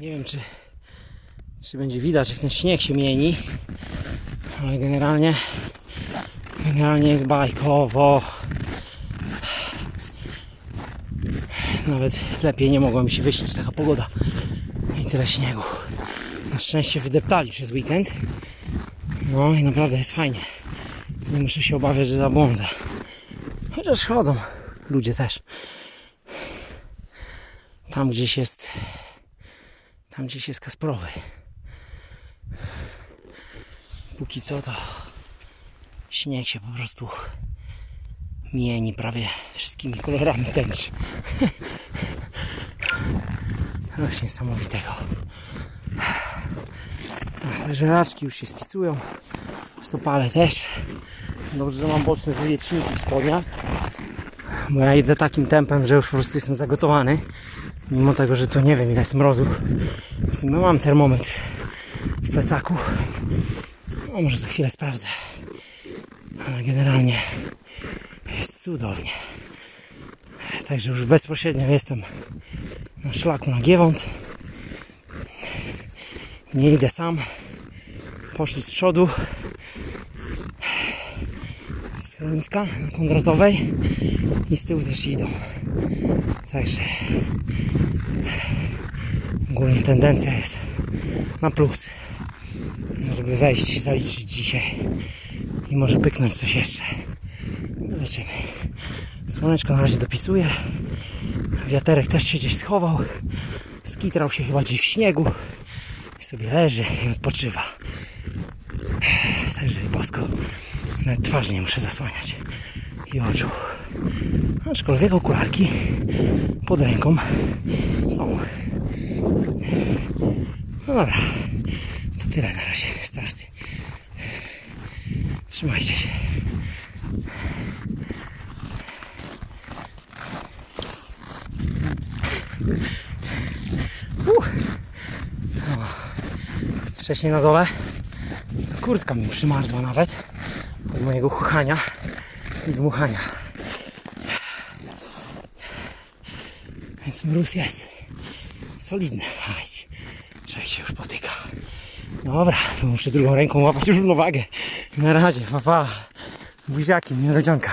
Nie wiem, czy, czy będzie widać, jak ten śnieg się mieni, ale generalnie, generalnie jest bajkowo. Nawet lepiej nie mogła mi się wyśnić taka pogoda i tyle śniegu. Na szczęście wydeptali przez weekend. No i naprawdę jest fajnie. Nie muszę się obawiać, że zabłądzę. Chociaż chodzą ludzie też. Tam gdzieś jest. Tam gdzieś jest Kasprowy. Póki co to śnieg się po prostu mieni prawie wszystkimi kolorami tęczy. Coś niesamowitego. Te żelaczki już się spisują. Stopale też. Dobrze, że mam boczne wywieczniki w spodniach. Bo ja idę takim tempem, że już po prostu jestem zagotowany. Mimo tego, że tu nie wiem ile jest mrozu. W sumie mam termometr w plecaku. Może za chwilę sprawdzę. Ale generalnie jest cudownie. Także już bezpośrednio jestem na szlaku na Giewont. Nie idę sam. Poszli z przodu. Na Kondratowej i z tyłu też idą. Także ogólnie tendencja jest na plus. Żeby wejść zaliczyć dzisiaj. I może pyknąć coś jeszcze. Zobaczymy. Słoneczko na razie dopisuje. Wiaterek też się gdzieś schował. Skitrał się chyba gdzieś w śniegu. I sobie leży i odpoczywa. Także jest bosko. Nawet twarz nie muszę zasłaniać. I oczu. Aczkolwiek okularki pod ręką są. No dobra. To tyle na razie z trasy. Trzymajcie się. Wcześniej na dole kurtka mi przymarzła nawet od mojego chuchania i dmuchania. Więc mróz jest solidny. Chodź, się już potyka. Dobra, muszę drugą ręką łapać już równowagę. Na razie, papa. Buziaki, miłego dzionka.